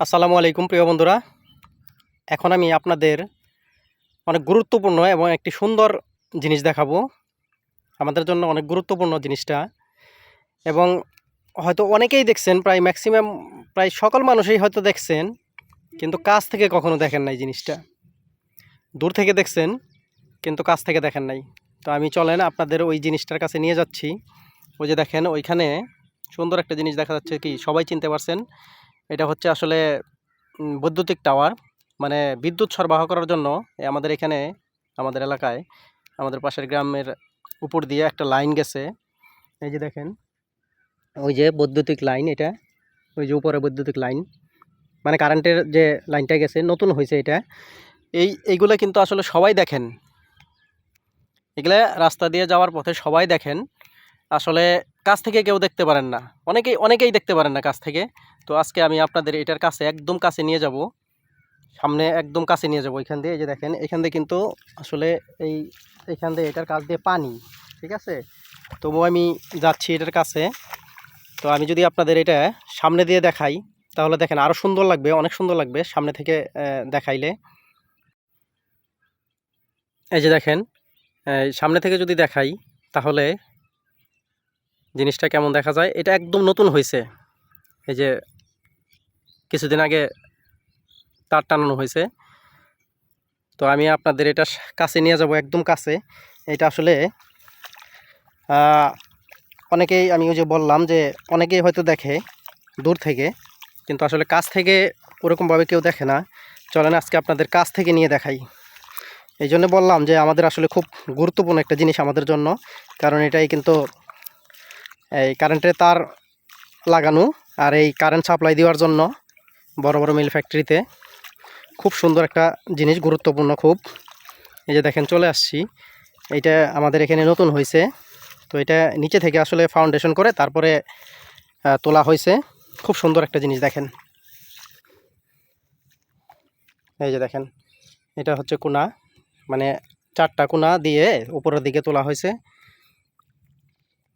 আসসালামু আলাইকুম, প্রিয় বন্ধুরা। এখন আমি আপনাদের অনেক গুরুত্বপূর্ণ এবং একটি সুন্দর জিনিস দেখাবো। আমাদের জন্য অনেক গুরুত্বপূর্ণ জিনিসটা। এবং হয়তো অনেকেই দেখছেন, প্রায় ম্যাক্সিমাম প্রায় সকল মানুষই হয়তো দেখছেন, কিন্তু কাছ থেকে কখনো দেখেন নাই জিনিসটা। দূর থেকে দেখছেন, কিন্তু কাছ থেকে দেখেন নাই। তো আমি চলেন আপনাদের ওই জিনিসটার কাছে নিয়ে যাচ্ছি। ওই যে দেখেন, ওইখানে সুন্দর একটা জিনিস দেখা যাচ্ছে কি, সবাই চিনতে পারছেন। এটা হচ্ছে আসলে বৈদ্যুতিক টাওয়ার। মানে বিদ্যুৎ সরবরাহ করার জন্য আমাদের এখানে, আমাদের এলাকায়, আমাদের পাশের গ্রামের উপর দিয়ে একটা লাইন গেছে। এই যে দেখেন, ওই যে বৈদ্যুতিক লাইন এটা, ওই যে উপরে বৈদ্যুতিক লাইন। মানে কারেন্টের যে লাইনটা গেছে, নতুন হয়েছে এটা। এই, এইগুলো কিন্তু আসলে সবাই দেখেন। এগুলা রাস্তা দিয়ে যাওয়ার পথে সবাই দেখেন। আসলে কাছ থেকে কেউ দেখতে পারেন না। অনেকেই অনেকেই দেখতে পারেন না কাছ থেকে। তো আজকে আমি আপনাদের এটার কাছে, একদম কাছে নিয়ে যাব। সামনে একদম কাছে নিয়ে যাব এখান দিয়ে। এই যে দেখেন, এখান দিয়ে কিন্তু আসলে এই, এখান দিয়ে এটার কাছ দিয়ে পানি, ঠিক আছে? তবু আমি যাচ্ছি এটার কাছে। তো আমি যদি আপনাদের এটা সামনে দিয়ে দেখাই, তাহলে দেখেন আরও সুন্দর লাগবে, অনেক সুন্দর লাগবে সামনে থেকে দেখাইলে। এই যে দেখেন সামনে থেকে যদি দেখাই, তাহলে জিনিসটা কেমন দেখা যায়? এটা একদম নতুন হয়েছে এই যে কিছুদিন আগে তার টানানো হয়েছে তো আমি আপনাদের এটা কাছে নিয়ে যাব, একদম কাছে। এটা আসলে অনেকেই আমি ওই যে বললাম যে অনেকেই হয়তো দেখে দূর থেকে, কিন্তু আসলে কাছ থেকে ওরকমভাবে কেউ দেখে না। চলেন আজকে আপনাদের কাছ থেকে নিয়ে দেখাই। এই জন্য বললাম যে আমাদের আসলে খুব গুরুত্বপূর্ণ একটা জিনিস আমাদের জন্য, কারণ এটাই কিন্তু এই কারেন্টের তার লাগানো আর এই কারেন্ট সাপ্লাই দেওয়ার জন্য বড় বড় মিল ফ্যাক্টরিতে খুব সুন্দর একটা জিনিস, গুরুত্বপূর্ণ খুব। এই যে দেখেন, চলে আসছি। এইটা আমাদের এখানে নতুন হয়েছে তো এটা নিচে থেকে আসলে ফাউন্ডেশন করে তারপরে তোলা হয়েছে খুব সুন্দর একটা জিনিস, দেখেন। এই যে দেখেন, এটা হচ্ছে কোনা। মানে চারটা কোনা দিয়ে উপরের দিকে তোলা হয়েছে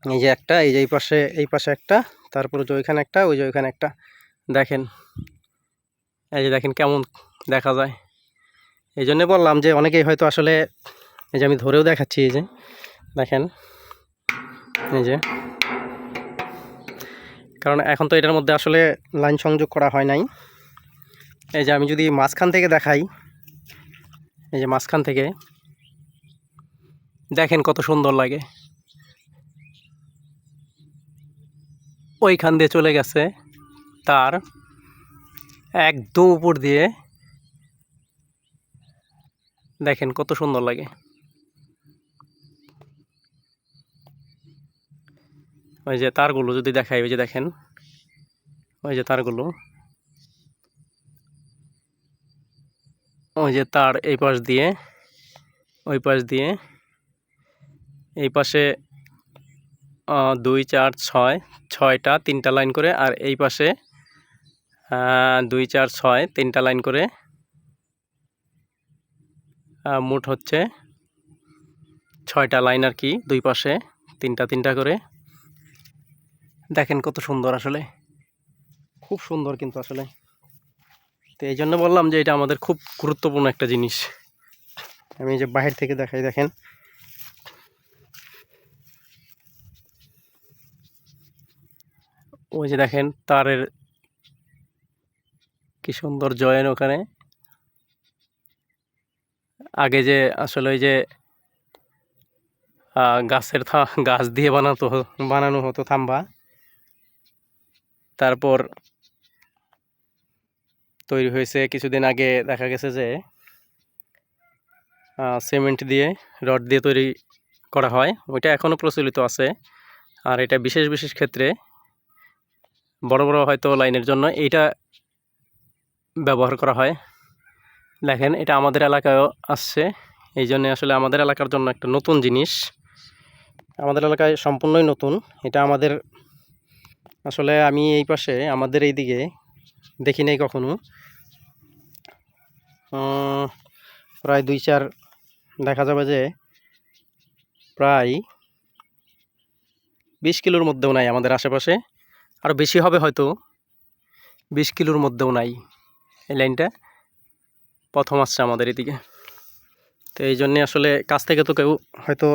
এই যে একটা, এই যে এই পাশে এই পাশে একটা, তারপরে যে ওইখানে একটা, ওই যে ওইখানে একটা। দেখেন, এই যে দেখেন কেমন দেখা যায়। এই জন্যে বললাম যে অনেকেই হয়তো আসলে, এই যে আমি ধরেও দেখাচ্ছি, এই যে, দেখেন, এই যে। কারণ এখন তো এটার মধ্যে আসলে লাইন সংযোগ করা হয় নাই। এই যে আমি যদি মাঝখান থেকে দেখাই, এই যে মাঝখান থেকে, দেখেন কত সুন্দর লাগে। ওইখান দিয়ে চলে গেছে তার একদম উপর দিয়ে। দেখেন কত সুন্দর লাগে। ওই যে তারগুলো যদি দেখাই, ওই যে দেখেন, ওই যে তারগুলো। ওই যে তার এই পাশ দিয়ে, ওই পাশ দিয়ে, এই পাশে দুই, চার, ছয়, ছয়টা, তিনটা লাইন করে, আর এই পাশে দুই, চার, ছয়, তিনটা লাইন করে মোট হচ্ছে ছয়টা লাইন আর কি, দুই পাশে, তিনটা তিনটা করে। দেখেন কত সুন্দর আসলে। খুব সুন্দর কিন্তু আসলে। তো এই জন্য বললাম যে এটা আমাদের খুব গুরুত্বপূর্ণ একটা জিনিস। আমি যে বাহির থেকে দেখাই, দেখেন। ওই যে দেখেন তারের কি সুন্দর জয়েন ওখানে। আগে যে আসলে ওই যে গাছের থা, গাছ দিয়ে বানাতো, বানানো হতো থাম্বা। তারপর তৈরি হয়েছে কিছুদিন আগে, দেখা গেছে যে সিমেন্ট দিয়ে, রড দিয়ে তৈরি করা হয়। ওইটা এখনও প্রচলিত আছে। আর এটা বিশেষ বিশেষ ক্ষেত্রে বড় বড় হয়তো লাইনের জন্য এইটা ব্যবহার করা হয়। দেখেন, এটা আমাদের এলাকায়ও আসছে। এই জন্যে আসলে আমাদের এলাকার জন্য একটা নতুন জিনিস। আমাদের এলাকায় সম্পূর্ণই নতুন। এটা আমাদের, আসলে আমি এই পাশে, আমাদের এই দিকে দেখি নাই কখনো। প্রায় দুই, চার দেখা যাবে যে প্রায় বিশ কিলোর মধ্যেও নাই আমাদের আশেপাশে। আরও বেশি হবে হয়তো। বিশ কিলোর মধ্যেও নাই এই লাইনটা। প্রথম আসছে আমাদের এদিকে। তো এই জন্যে আসলে কাছ থেকে তো কেউ হয়তো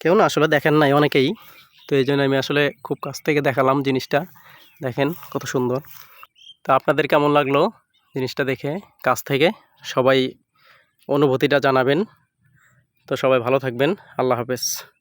কেউ না আসলে দেখেন নাই অনেকেই। তো এই জন্য আমি আসলে খুব কাছ থেকে দেখালাম জিনিসটা। দেখেন কত সুন্দর। তো আপনাদের কেমন লাগল জিনিসটা দেখে? কাছ থেকে সবাই অনুভূতিটা জানাবেন। তো সবাই ভালো থাকবেন। আল্লাহ হাফেজ।